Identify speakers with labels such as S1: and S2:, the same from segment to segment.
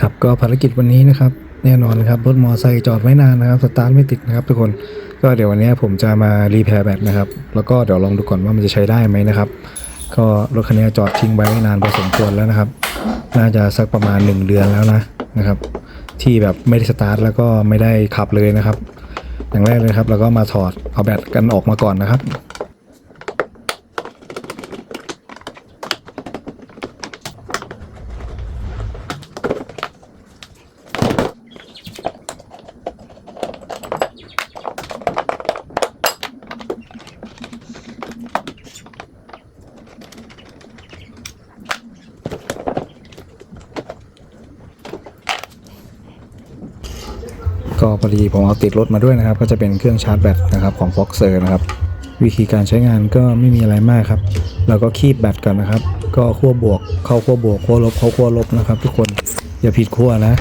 S1: ครับก็ภารกิจวันนี้นะครับ แน่นอนครับรถมอไซค์จอดไว้นานนะครับสตาร์ทไม่ติดนะครับ ทุกคนก็เดี๋ยววันนี้ผมจะมารีแพร์แบตนะครับ แล้วก็เดี๋ยวลองดูก่อนว่ามันจะใช้ได้ไหมนะครับ ก็รถคันนี้จอดทิ้งไว้นานพอสมควรแล้วนะครับ น่าจะสักประมาณ 1 เดือนแล้วนะนะครับ ที่แบบไม่ได้สตาร์ทแล้วก็ไม่ได้ขับเลยนะครับ อย่างแรกเลยครับ เราก็มาถอดเอาแบตกันออกมาก่อนนะครับ ก็พอดีผมเอาติดรถมาด้วยนะครับ ก็จะเป็นเครื่องชาร์จแบตนะครับของ f o x e r นะครับ วิธีการใช้งานก็ไม่มีอะไรมากครับ เราก็คีบแบตกันนะครับ ก็ขั้วบวกเข้าขั้วบวกขั้วลบเข้าขั้วลบนะครับ ทุกคนอย่าผิดขั้วนะ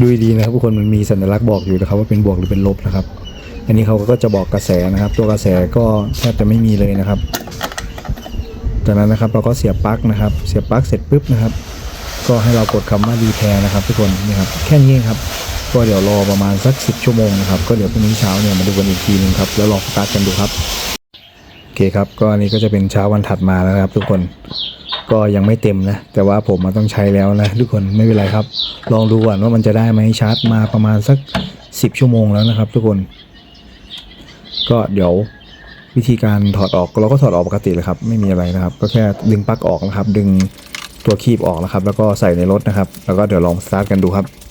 S1: ดูดีนะครับ ทุกคนมันมีสัญลักษณ์บอกอยู่นะครับ ว่าเป็นบวกหรือเป็นลบนะครับ อันนี้เขาก็จะบอกกระแสนะครับ ตัวกระแสก็แทบจะไม่มีเลยนะครับ จากนั้นนะครับเราก็เสียบปลั๊กนะครับ เสียบปลั๊กเสร็จปุ๊บนะครับ ก็ให้เรากดคำว่ารีแพร์นะครับ ทุกคนนี่ครับแค่นี้ครับ ก็เดี๋ยวรอประมาณสัก 10 ชั่วโมงนะครับ ก็เดี๋ยวพรุ่งนี้เช้าเนี่ยมาดูกันอีกทีนึงครับแล้วลองสตาร์ทกันดูครับโอเคครับก็อันนี้ก็จะเป็นเช้าวันถัดมาแล้วครับ ทุกคนก็ยังไม่เต็มนะ แต่ว่าผมมาต้องใช้แล้วนะทุกคนไม่เป็นไรครับ ลองดูก่อนว่ามันจะได้ไหมชาร์จมาประมาณสัก 10 ชั่วโมงแล้วนะครับ ทุกคน ก็เดี๋ยววิธีการถอดออกเราก็ถอดออกปกติเลยครับ ไม่มีอะไรนะครับ ก็แค่ดึงปลั๊กออกนะครับ ดึงตัวคีบออกนะครับ แล้วก็ใส่ในรถนะครับ แล้วก็เดี๋ยวลองสตาร์ทกันดูครับ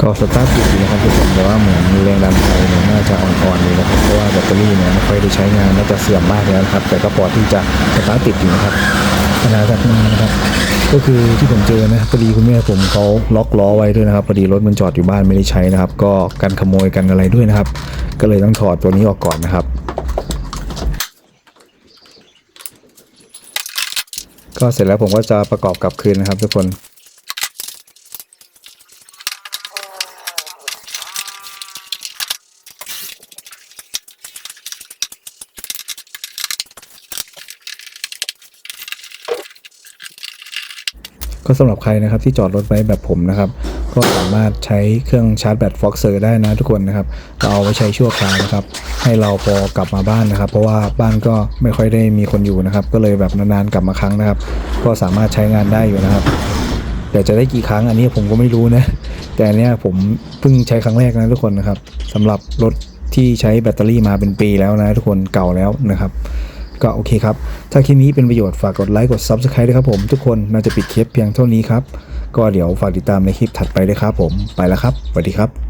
S1: ก็สตาร์ทติดอยู่นะครับทุกคนแต่ว่าเหมือนแรงดันไฟเนี่ยน่าจะอ่อนๆอยู่นะครับเพราะว่าแบตเตอรี่เนี่ยไม่ค่อยได้ใช้งานน่าจะเสื่อมมากแล้วนะครับแต่ก็พอที่จะสตาร์ทติดอยู่นะครับปัญหาถัดมานะครับก็คือที่ผมเจอนะพอดีคุณแม่ผมเขาล็อกล้อไว้ด้วยนะครับพอดีรถมันจอดอยู่บ้านไม่ได้ใช้นะครับ ก็กันขโมยกันอะไรด้วยนะครับ ก็เลยต้องถอดตัวนี้ออกก่อนนะครับ ก็เสร็จแล้วผมก็จะประกอบกลับคืนนะครับทุกคน ก็สำหรับใครนะครับที่จอดรถไว้แบบผมนะครับ ก็สามารถใช้เครื่องชาร์จแบต f o x e r ได้นะทุกคนนะครับเราเอาไว้ใช้ชั่วคราวนะครับ ให้เราพอกลับมาบ้านนะครับ เพราะว่าบ้านก็ไม่ค่อยได้มีคนอยู่นะครับ ก็เลยแบบนานๆกลับมาครั้งนะครับ ก็สามารถใช้งานได้อยู่นะครับแต่จะได้กี่ครั้งอันนี้ผมก็ไม่รู้นะ แต่อันเนี้ยผมเพิ่งใช้ครั้งแรกนะทุกคนนะครับสำหรับรถที่ใช้แบตเตอรี่มาเป็นปีแล้วนะทุกคนเก่าแล้วนะครับ ก็โอเคครับ ถ้าคลิปนี้เป็นประโยชน์ฝากกดไลค์กด Subscribe ด้วยครับผม ทุกคนน่าจะปิดคลิปเพียงเท่านี้ครับ ก็เดี๋ยวฝากติดตามในคลิปถัดไปด้วยครับผมไปแล้วครับสวัสดีครับ